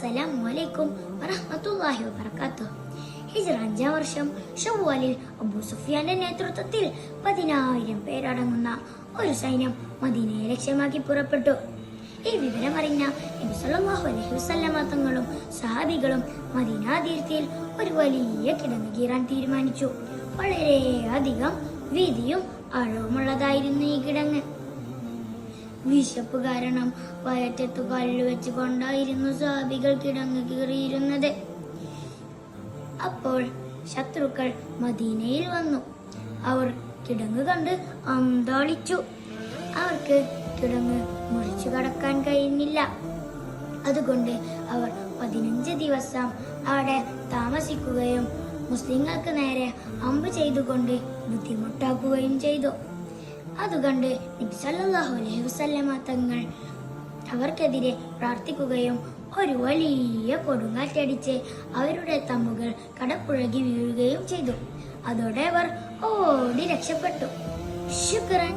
അസ്സലാമു അലൈക്കും വറഹ്മത്തുള്ളാഹി വബറകാതുഹു. ഹിജ്റ അഞ്ചാം വർഷം ഷവ്വാലിൽ അബൂ സുഫിയാന്റെ നേതൃത്വത്തിൽ പതിനായിരം പേരടങ്ങുന്ന ഒരു സൈന്യം മദീനയെ ലക്ഷ്യമാക്കി പുറപ്പെട്ടു. ഈ വിവരം അറിഞ്ഞ നബി സല്ലല്ലാഹു അലൈഹി വസല്ലമ തങ്ങളും സഹാബികളും മദീന അതിർത്തിയിൽ ഒരു വലിയ കിടങ്ങ് കീറാൻ തീരുമാനിച്ചു. വളരെയധികം വീതിയും ആഴവുമുള്ളതായിരുന്നു ഈ കിടങ്ങ്. വിശപ്പ് കാരണം വയറ്റത്തു കല്ല് വെച്ച് കൊണ്ടായിരുന്നു സാബികൾ കിടങ്ങ് കീറിയിരുന്നത്. അപ്പോൾ ശത്രുക്കൾ മദീനയിൽ വന്നു. അവർ കിടങ്ങ് കണ്ട് അന്താളിച്ചു. അവർക്ക് കിടങ്ങ് മുറിച്ചു കടക്കാൻ കഴിഞ്ഞില്ല. അതുകൊണ്ട് അവർ പതിനഞ്ച് ദിവസം അവിടെ താമസിക്കുകയും മുസ്ലിങ്ങൾക്ക് നേരെ അമ്പ് ചെയ്തുകൊണ്ട് ബുദ്ധിമുട്ടാക്കുകയും ചെയ്തു. അതുകണ്ട് നബി സല്ലല്ലാഹു അലൈഹി വസല്ലമ തങ്ങൾ അവർക്കെതിരെ പ്രാർത്ഥിക്കുകയും ഒരു വലിയ കൊടുങ്കാറ്റടിച്ച് അവരുടെ തമ്പുകൾ കടപ്പുഴകി വീഴുകയും ചെയ്തു. അതോടെ അവർ ഓടി രക്ഷപ്പെട്ടു. ശുക്രൻ